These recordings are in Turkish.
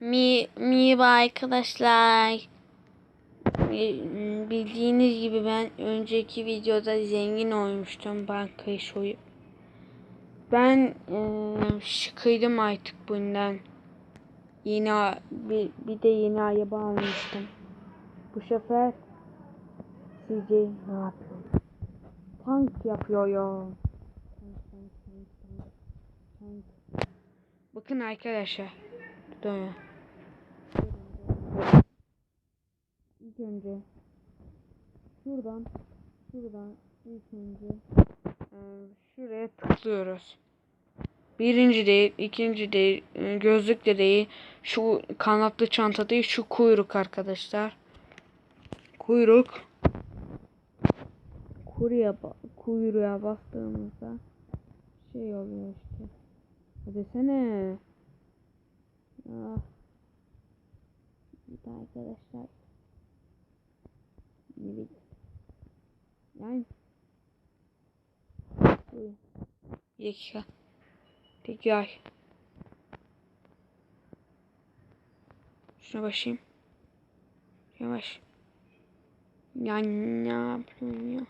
Mi, merhaba arkadaşlar. Bi- Bildiğiniz gibi ben önceki videoda zengin olmuştum bankayı soyup. Ben sıkıldım artık bundan. Yeni bir, bir de yeni araba almıştım. Bu sefer sizce ne yapıyor? Tank yapıyor ya. Tank, tank, tank, tank, tank. Bakın arkadaşlar. Dön. İlk önce şuradan şuradan ilk önce e, şuraya tıklıyoruz. Birinci değil, ikinci değil, e, gözlük de değil. Şu kanatlı çanta değil, şu kuyruk arkadaşlar. Kuyruk. Kuyruğa, ba- kuyruğa bastığımızda şey oluyor işte. Hadi desene. Ah. Bir arkadaşlar. Evet. Yani. Bir dakika. Tekrar. Şuna başlayayım. Yavaş. Ya ne yapıyorum ya?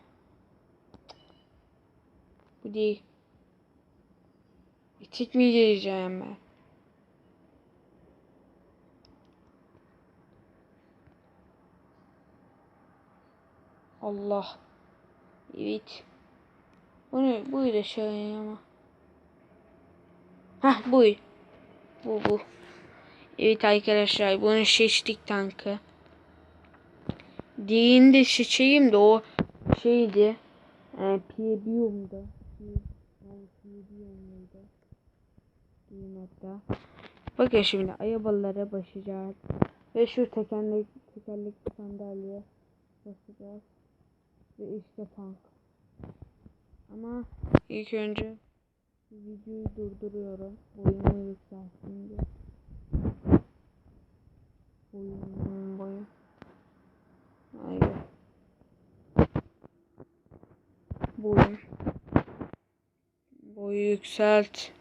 Bu değil. Çekmeyeceğim ben. Allah. Evet. Bunu buydu şöyle ama. Hah bu. Bu bu. Evet arkadaşlar bunu seçtik tankı. Diğerini de seçeyim de o şeydi. E. Piedium'da. Diyeyim hatta. Bakın şimdi ayabalılara başlayacağız. Ve şu tekerlek, tekerlekli sandalye basacağız. Ve işte tank. Ama ilk önce videoyu durduruyorum. Boyumu yükselsin diye. Boyu. Hayır. Boyum. Boyu yükselt.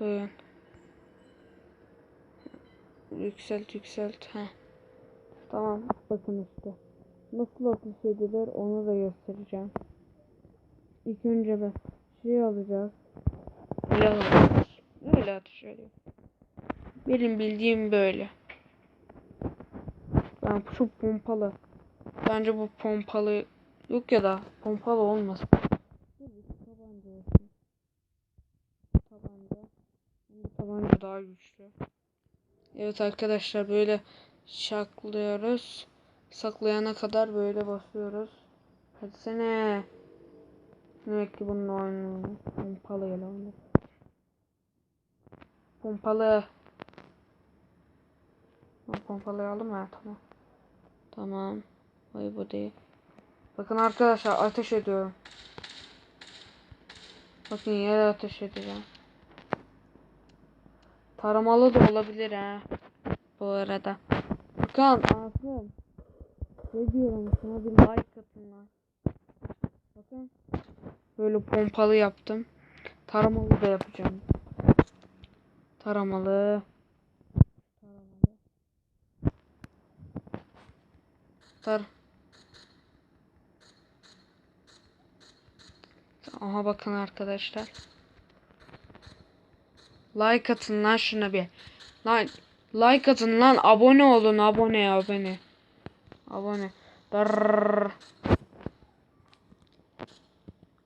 Dayan. Yükselt yükselt. Heh. Tamam bakın işte. Nasıl atış edilir onu da göstereceğim. İlk önce ben şey alacağız. Silah alacağız. Öyle atış ediyor. Benim bildiğim böyle. Ben şu pompalı. Bence bu pompalı yok ya da pompalı olmaz. Tabanca olsun. Tabanca. Tabanca daha güçlü. Evet arkadaşlar böyle saklıyoruz. Saklayana kadar böyle basıyoruz. Hadi sene. Demek ki bununla oynuyorum. Pompalı ile oynuyorum. Pompalı. Ben pompalıyı aldım ya tamam. Tamam. Hayır bu değil. Bakın arkadaşlar ateş ediyorum. Bakın yere ateş edeceğim. Taramalı da olabilir ha. Bu arada. Bakın Asım. Ne diyorum sana bir like atın lan. Bakın. Böyle pompalı yaptım. Taramalı da yapacağım. Taramalı. Taramalı. Tar. Aha bakın arkadaşlar. Like atın lan şuna bir. Lan like atın lan abone olun abone abone. Abone. Darrrr.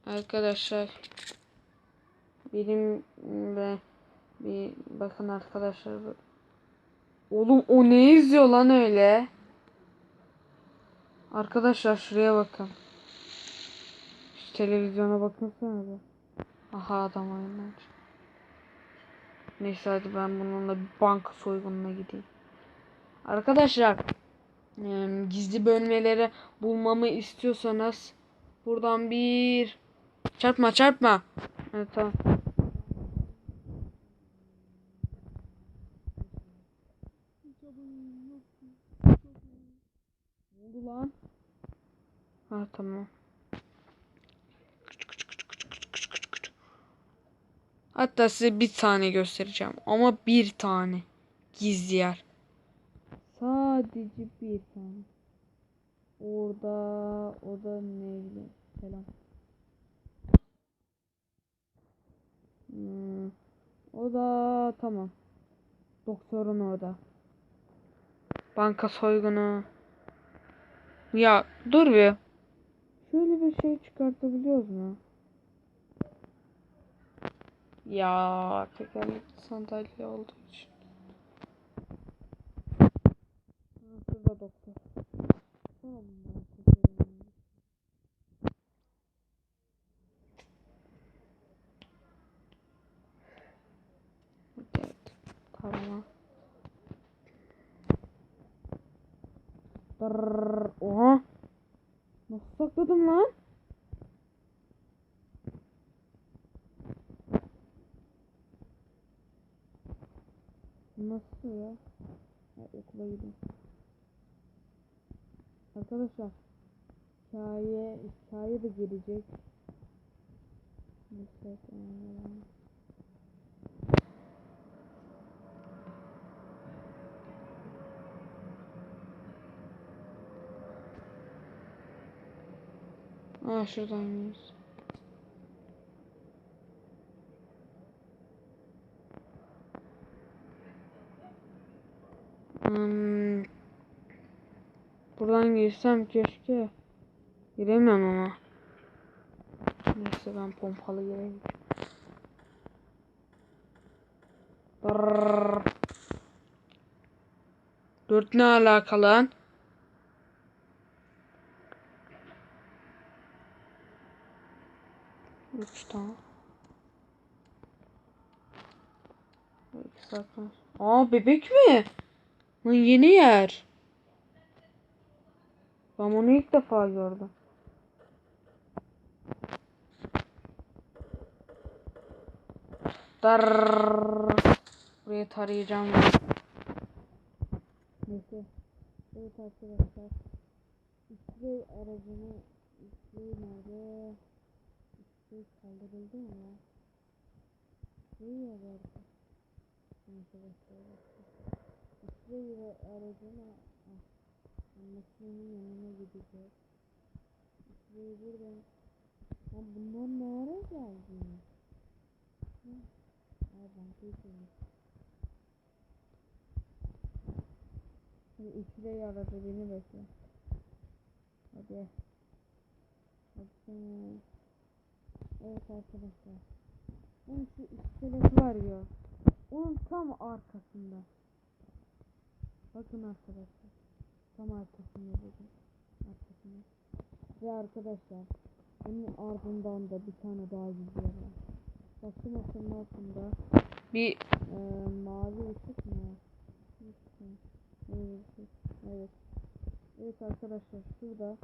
Arkadaşlar benim ve bir bakın arkadaşlar Oğlum o ne izliyor lan öyle? Arkadaşlar şuraya bakın. Şu televizyona bakınsana bir. Aha adam oyunlar. Neyse hadi ben bununla bir banka soygununa gideyim. Arkadaşlar gizli bölmeleri bulmamı istiyorsanız buradan bir çarpma çarpma. Evet tamam. Ha tamam. Hatta size bir tane göstereceğim. Ama bir tane. gizli yer. Sadece bir tane. Orada, o da ne bileyim. Selam. Hmm, o da tamam. Doktorun orada. Banka soygunu. Ya dur bir. Şöyle bir şey çıkartabiliyoruz mu? Ya tekerlekli sandalye olduğu için. Ha, Şurada doktor. Evet. Tamam. Brrr, Oha. Nasıl sakladım lan? Nasıl ya? Ha, okula gidiyorum. Arkadaşlar hikaye hikaye de gelecek. Tamam. Aa şuradan gidiyoruz. Hmm. Buradan girsem keşke. Giremem ama. Neyse ben pompalı gireyim. Dört ne alaka lan? Üç tane. Aa bebek mi? Lan yeni yer. Ben onu ilk defa gördüm. Darrrr. Burayı tarayacağım. Neyse. Evet arkadaşlar. X-ray aracını X-ray nerede? X-ray kaldırıldı mı ya? Ya vardı. Neyse başlayalım. X-ray aracını ah, makinenin yanına gideceğiz. X-ray burada. Lan bunlar nereye geldi? Hı? Aa bankayı koymuş. Şimdi X-ray aradı beni bekle. Hadi. Hadi. Evet arkadaşlar. Onun şu iskelet var ya. Onun tam arkasında. Bakın arkadaşlar. Tam arkasında dedim. Arkasında. Ve arkadaşlar. Onun ardından da bir tane daha gidiyor. var. Bakın masanın altında. Bir e, mavi ışık mı? Evet, evet. Evet arkadaşlar şurada.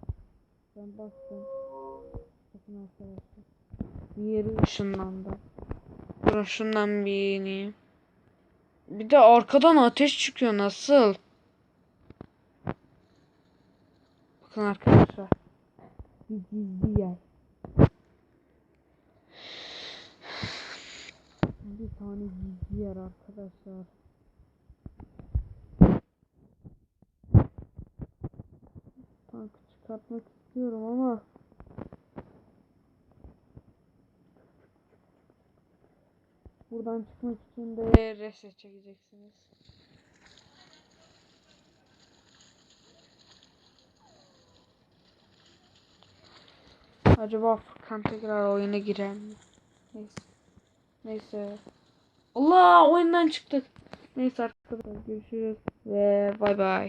Ben bastım. Bakın arkadaşlar. Bir yeri ışınlandı. Dur şundan bir ineyim. Bir de arkadan ateş çıkıyor nasıl? Bakın arkadaşlar. Bir gizli yer. Bir tane gizli yer arkadaşlar. Tankı çıkartmak istiyorum ama Buradan çıkmak için de reset çekeceksiniz. Acaba Furkan tekrar oyuna girer mi? Neyse. Neyse. Allah oyundan çıktık. Neyse arkadaşlar görüşürüz ve bay bay.